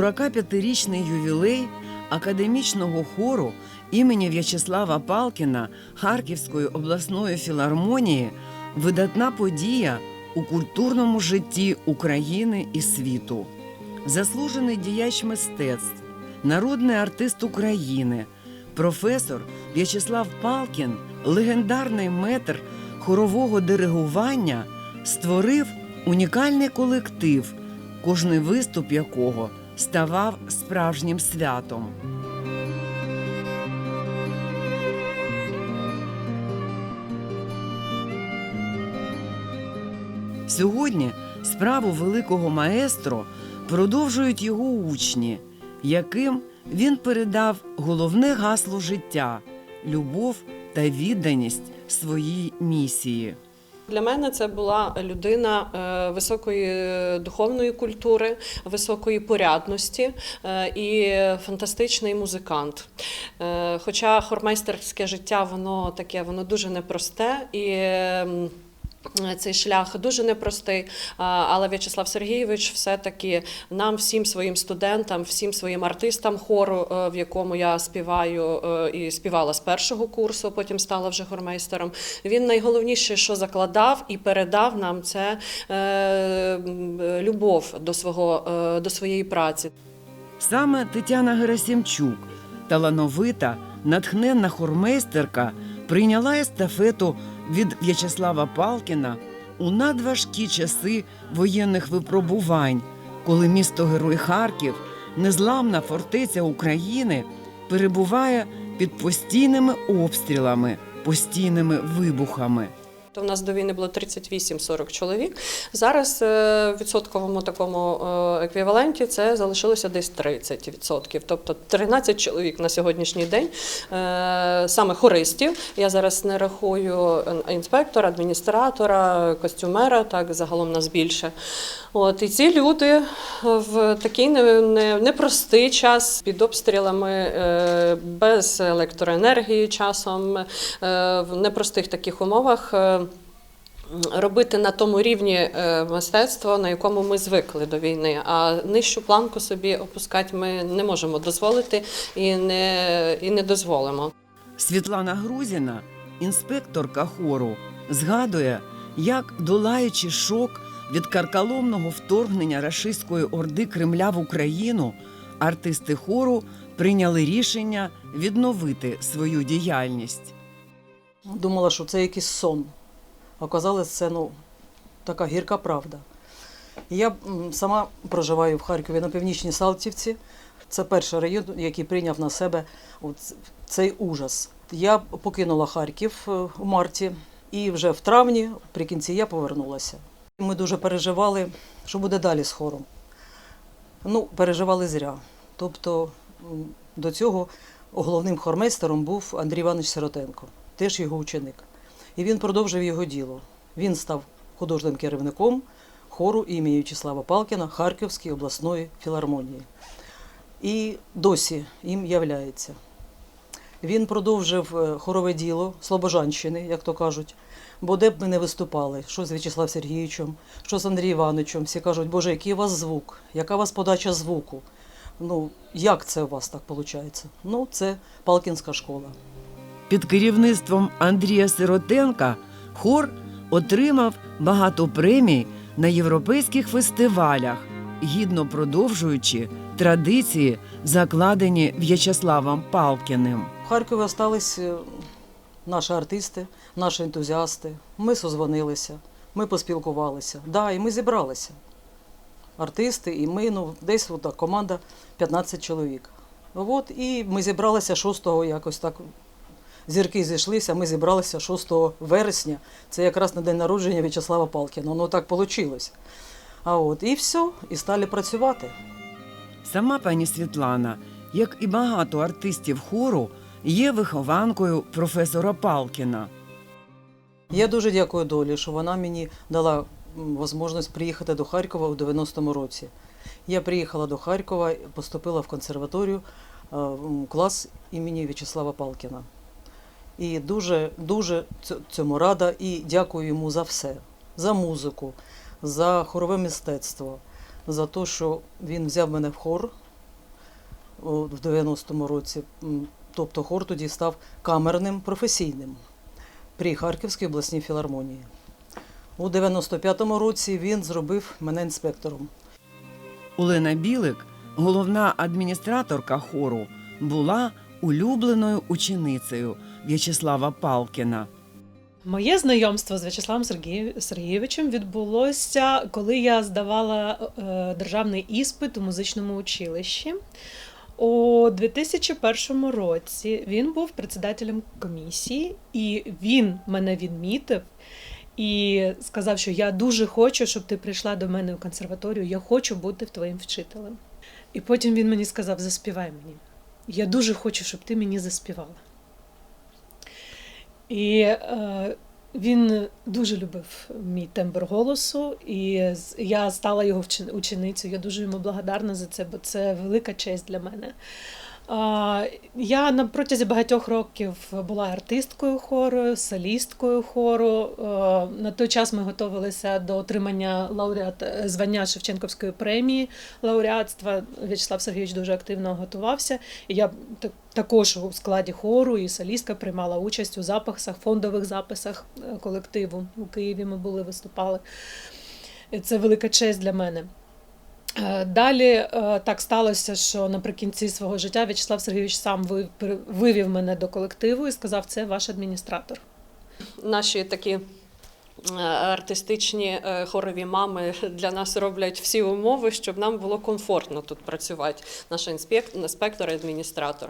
45-річний ювілей академічного хору імені В'ячеслава Палкіна Харківської обласної філармонії видатна подія у культурному житті України і світу. Заслужений діяч мистецтв, народний артист України, професор В'ячеслав Палкін, легендарний метр хорового диригування, створив унікальний колектив, кожний виступ якого ставав справжнім святом. Сьогодні справу великого маестро продовжують його учні, яким він передав головне гасло життя любов та відданість своїй місії. Для мене це була людина е, високої духовної культури, високої порядності е, і фантастичний музикант. Е, Хоча хормейстерське життя воно таке, воно дуже непросте і. Цей шлях дуже непростий, але В'ячеслав Сергійович все-таки нам, всім своїм студентам, всім своїм артистам хору, е, в якому я співаю е, і співала з першого курсу, потім стала вже хормейстером. Він найголовніше, що закладав і передав нам, це е, любов до свого до своєї праці. Саме Тетяна Герасимчук, талановита, натхненна хормейстерка, прийняла естафету від В'ячеслава Палкіна у надважкі часи воєнних випробувань, коли місто Герой Харків, незламна фортеця України, перебуває під постійними обстрілами, постійними вибухами. То в нас до війни було 38-40 чоловік. Зараз е, в відсотковому такому е, еквіваленті це залишилося десь 30%. Тобто 13 чоловік на сьогоднішній день, е, саме хористів. Я зараз не рахую інспектора, адміністратора, костюмера, так загалом нас більше. От і ці люди в такий не- не- непростий час під обстрілами, без електроенергії часом, в непростих таких умовах. Робити на тому рівні е, мистецтво, на якому ми звикли до війни, а нижчу планку собі опускати ми не можемо дозволити і не, і не дозволимо. Світлана Грузіна, інспекторка хору, згадує, як, долаючи шок від каркаломного вторгнення рашистської орди Кремля в Україну, артисти хору прийняли рішення відновити свою діяльність. Думала, що це якийсь сон. Оказалось, це ну, така гірка правда. Я сама проживаю в Харкові на північній Салтівці. Це перший район, який прийняв на себе цей ужас. Я покинула Харків е, у марті, і вже в травні, при кінці, я повернулася. Ми дуже переживали, що буде далі з хором. Ну, переживали зря. Тобто до цього головним хормейстером був Андрій Іванович Сиротенко, теж його ученик. І він продовжив його діло. Він став художнім керівником хору імені В'ячеслава Палкіна Харківської обласної філармонії. І досі їм являється. Він продовжив е, хорове діло Слобожанщини, як то кажуть. Бо де б ми не виступали, що з В'ячеславом Сергійовичем, що з Андрієм Івановичем, всі кажуть, Боже, який у вас звук, яка у вас подача звуку. Ну, як це у вас так виходить? Ну, це Палкінська школа. Під керівництвом Андрія Сиротенка хор отримав багато премій на європейських фестивалях, гідно продовжуючи традиції, закладені В'ячеславом Палкіним. В Харкові залишились е, наші артисти, наші ентузіасти. Ми созвонилися, ми поспілкувалися. Да, і ми зібралися. Артисти, і ми, ну, десь от команда 15 чоловік. От, і ми зібралися 6-го якось так. Зірки зійшлися, ми зібралися 6 вересня. Це якраз на день народження В'ячеслава Палкіна. Воно так вийшло. А от, і все, і стали працювати. Сама пані Світлана, як і багато артистів хору, є вихованкою професора Палкіна. Я дуже дякую долі, що вона мені дала можливість приїхати до Харкова у 90-му році. Я приїхала до Харкова, поступила в консерваторію клас імені В'ячеслава Палкіна. І дуже, дуже цьому рада і дякую йому за все: за музику, за хорове мистецтво, за те, що він взяв мене в хор, в 90-му році. Тобто хор тоді став камерним професійним при Харківській обласній філармонії. У 95-му році він зробив мене інспектором. Олена Білик, головна адміністраторка хору, була улюбленою ученицею В'ячеслава Палкіна. Моє знайомство з В'ячеславом Сергій- Сергійовичем відбулося, коли я здавала е, державний іспит у музичному училищі. У 2001 році він був председателем комісії, і він мене відмітив і сказав, що я дуже хочу, щоб ти прийшла до мене в консерваторію. Я хочу бути твоїм вчителем. І потім він мені сказав: заспівай мені. Я дуже хочу, щоб ти мені заспівала. І е, він дуже любив мій тембр голосу, і я стала його ученицею. Я дуже йому благодарна за це, бо це велика честь для мене. Я на протязі багатьох років була артисткою хору, солісткою хору. Е, На той час ми готувалися до отримання лауреат звання Шевченківської премії лауреатства. В'ячеслав Сергійович дуже активно готувався. І я так- також у складі хору і солістка приймала участь у записах, фондових записах е, колективу. У Києві ми були, виступали. Це велика честь для мене. Е, Далі е, так сталося, що наприкінці свого життя В'ячеслав Сергійович сам ви- вивів мене до колективу і сказав, це ваш адміністратор. Наші такі артистичні е, хорові мами для нас роблять всі умови, щоб нам було комфортно тут працювати. Інспект, інспектор, адміністратор.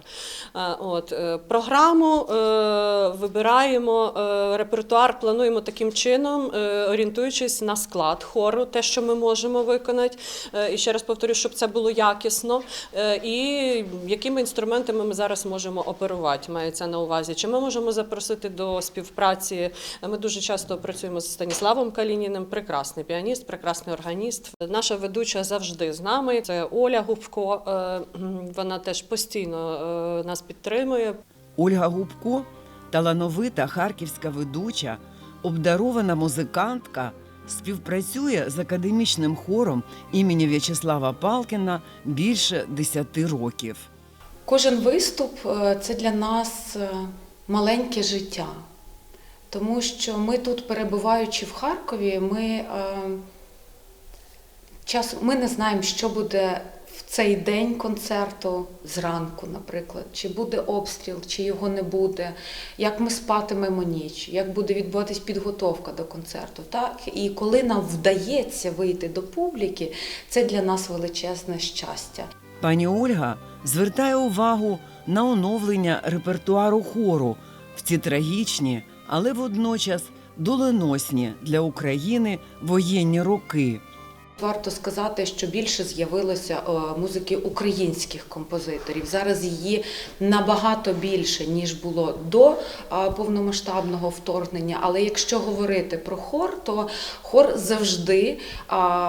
Е, От е, програму е, вибираємо, е, репертуар плануємо таким чином, е, орієнтуючись на склад хору, те, що ми можемо виконати. Е, І ще раз повторю, щоб це було якісно. Е, І якими інструментами ми зараз можемо оперувати, мається на увазі. Чи ми можемо запросити до співпраці? Ми дуже часто працюємо з Станіславом Калініним, прекрасний піаніст, прекрасний органіст. Наша ведуча завжди з нами. Це Оля Губко. Е, Вона теж постійно е, нас підтримує. Ольга Губко, талановита харківська ведуча, обдарована музикантка, співпрацює з академічним хором імені В'ячеслава Палкіна більше 10 років. Кожен виступ е, це для нас маленьке життя, тому що ми тут, перебуваючи в Харкові, ми, е, час, ми не знаємо, що буде в цей день концерту зранку, наприклад, чи буде обстріл, чи його не буде, як ми спатимемо ніч, як буде відбуватись підготовка до концерту. Так? І коли нам вдається вийти до публіки, це для нас величезне щастя. Пані Ольга звертає увагу на оновлення репертуару хору в ці трагічні, але водночас доленосні для України воєнні роки. Варто сказати, що більше з'явилося е, музики українських композиторів. Зараз її набагато більше, ніж було до е, повномасштабного вторгнення. Але якщо говорити про хор, то хор завжди е,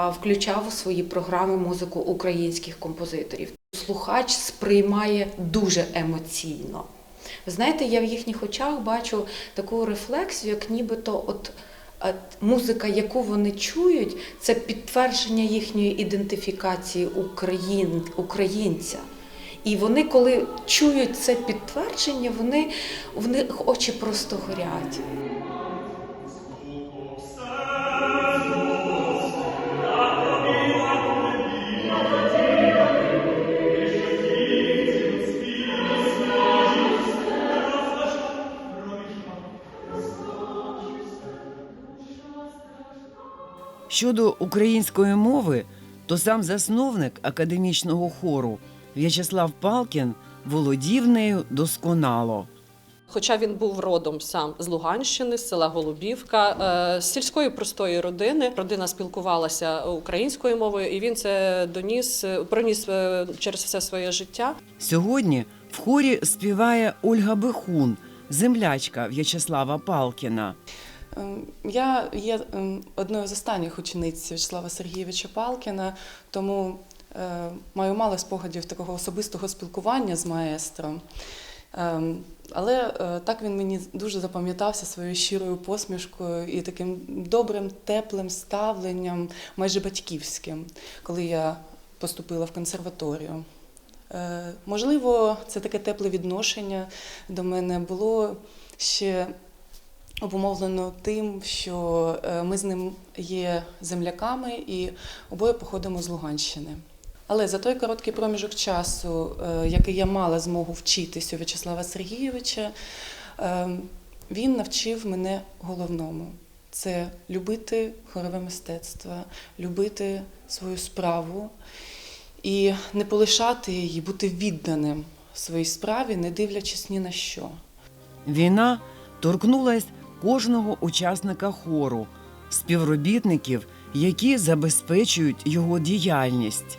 включав у свої програми музику українських композиторів. Слухач сприймає дуже емоційно. Ви знаєте, я в їхніх очах бачу таку рефлексію, як нібито от. Музика, яку вони чують, це підтвердження їхньої ідентифікації україн, українця. І вони, коли чують це підтвердження, вони, в них очі просто горять. Щодо української мови, то сам засновник академічного хору В'ячеслав Палкін володів нею досконало. Хоча він був родом сам з Луганщини, з села Голубівка, е, з сільської простої родини. Родина спілкувалася українською мовою, і він це доніс, проніс е, через все своє життя. Сьогодні в хорі співає Ольга Бехун, землячка В'ячеслава Палкіна. Ем, Я є ем, одною з останніх учениць Вячеслава Сергійовича Палкіна, тому е, маю мало спогадів такого особистого спілкування з маестро. Ем, Але е, так він мені дуже запам'ятався своєю щирою посмішкою і таким добрим, теплим ставленням, майже батьківським, коли я поступила в консерваторію. Е, Можливо, це таке тепле відношення до мене було ще обумовлено тим, що е, ми з ним є земляками і обоє походимо з Луганщини. Але за той короткий проміжок часу, е, який я мала змогу вчитись у В'ячеслава Сергійовича, е, він навчив мене головному це любити хорове мистецтво, любити свою справу і не полишати її, бути відданим своїй справі, не дивлячись ні на що. Війна торкнулась кожного учасника хору, співробітників, які забезпечують його діяльність.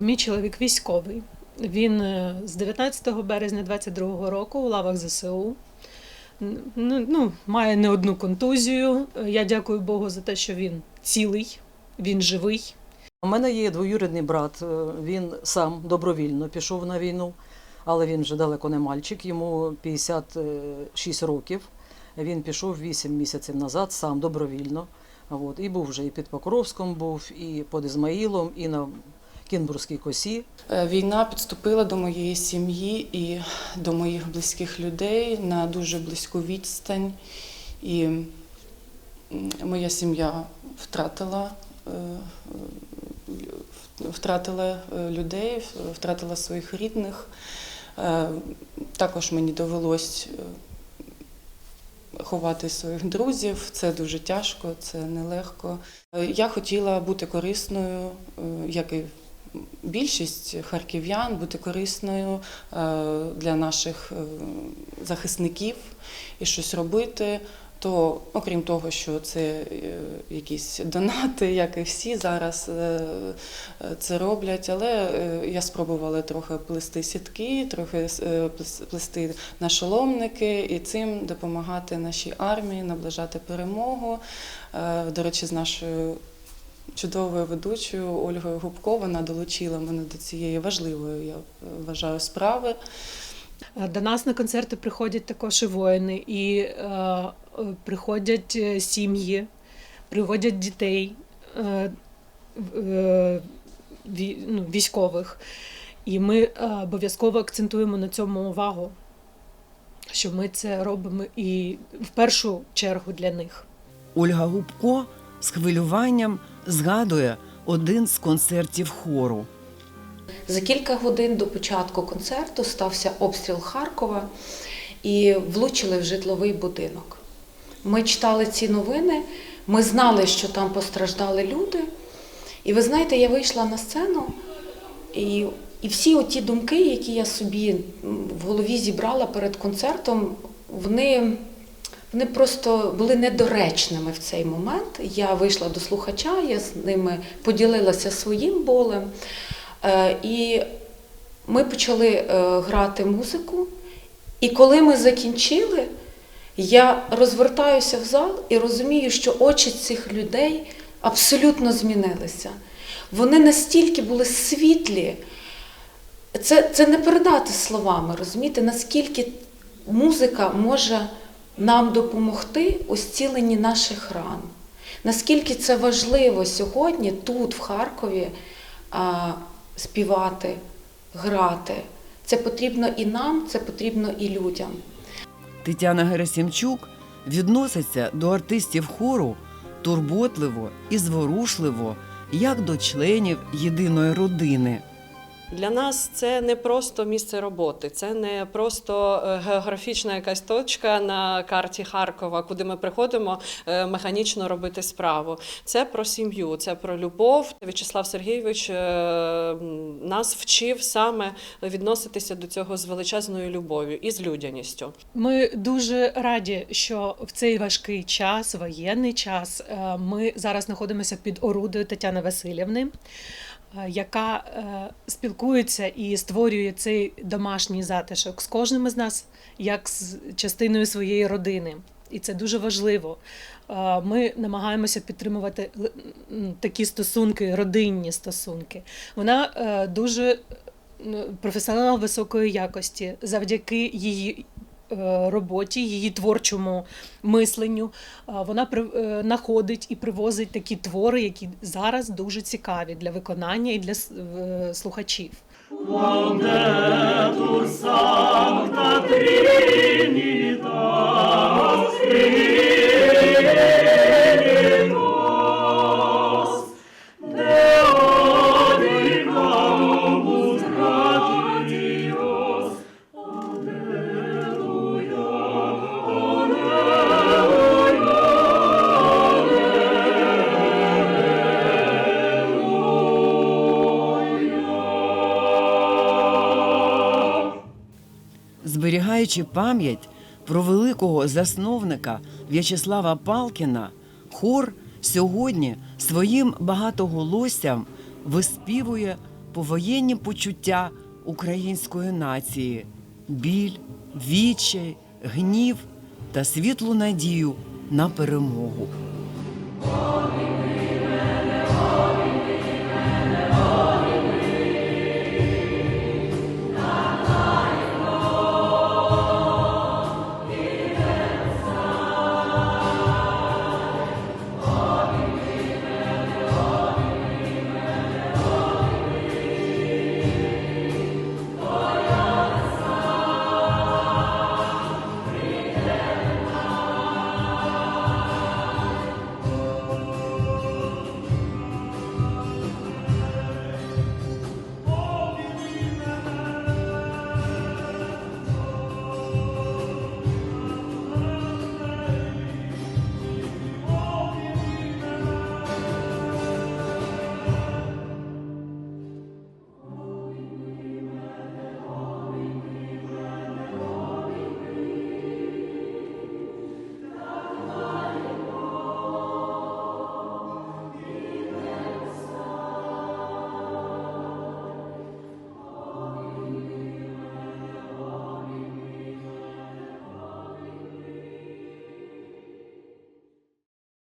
Мій чоловік військовий. Він е, з 19 березня 22-го року у лавах ЗСУ. Ну, ну, має не одну контузію. Е, Я дякую Богу за те, що він цілий, він живий. У мене є двоюрідний брат. е, Він сам добровільно пішов на війну, але він вже далеко не мальчик, йому 56 років. Він пішов 8 місяців назад, сам добровільно. От, і був вже і під Покровськом, був, і під Ізмаїлом, і на Кінбурзькій косі. Е, Війна підступила до моєї сім'ї і до моїх близьких людей на дуже близьку відстань. І моя сім'я втратила, е, втратила е, людей, втратила своїх рідних. Також мені довелось ховати своїх друзів. Це дуже тяжко, це нелегко. Я хотіла бути корисною, е, як і більшість харків'ян, бути корисною е, для наших е, захисників і щось робити. То, окрім того, що це е, якісь донати, як і всі зараз е, це роблять, але е, я спробувала трохи плести сітки, трохи плести нашоломники і цим допомагати нашій армії, наближати перемогу. До речі, з нашою чудовою ведучою Ольгою Губко вона долучила мене до цієї важливої, я вважаю, справи. До нас на концерти приходять також і воїни, і приходять е, сім'ї, приводять дітей е, е, ну, військових. І ми е, обов'язково акцентуємо на цьому увагу, що ми це робимо і в першу чергу для них. Ольга Губко з хвилюванням згадує один з концертів хору. За кілька годин до початку концерту стався обстріл Харкова і влучили в житловий будинок. Ми читали ці новини, ми знали, що там постраждали люди. І ви знаєте, я вийшла на сцену, і, і всі оті думки, які я собі в голові зібрала перед концертом, вони, вони просто були недоречними в цей момент. Я вийшла до слухача, я з ними поділилася своїм болем. Е, І ми почали е, грати музику. І коли ми закінчили, я розвертаюся в зал і розумію, що очі цих людей абсолютно змінилися. Вони настільки були світлі, це, це не передати словами, розумієте, наскільки музика може нам допомогти у зціленні наших ран. Наскільки це важливо сьогодні тут, в Харкові, співати, грати. Це потрібно і нам, це потрібно і людям. Тетяна Герасімчук відноситься до артистів хору турботливо і зворушливо, як до членів єдиної родини. Для нас це не просто місце роботи, це не просто е, географічна якась точка на карті Харкова, куди ми приходимо е, механічно робити справу. Це про сім'ю, це про любов. В'ячеслав Сергійович е, нас вчив саме відноситися до цього з величезною любов'ю і з людяністю. Ми дуже раді, що в цей важкий час, воєнний час, ми зараз знаходимося під орудою Тетяни Васильівни, яка е, спілкується і створює цей домашній затишок з кожним із нас, як з частиною своєї родини. І це дуже важливо. Е, Ми намагаємося підтримувати такі стосунки, родинні стосунки. Вона е, дуже е, професіонал високої якості завдяки її е, роботі, її творчому мисленню. е, Вона при- е, знаходить і привозить такі твори, які зараз дуже цікаві для виконання і для с- е, слухачів. Зберігаючи пам'ять про великого засновника В'ячеслава Палкіна, хор сьогодні своїм багатоголоссям виспівує повоєнні почуття української нації, біль, відчай, гнів та світлу надію на перемогу.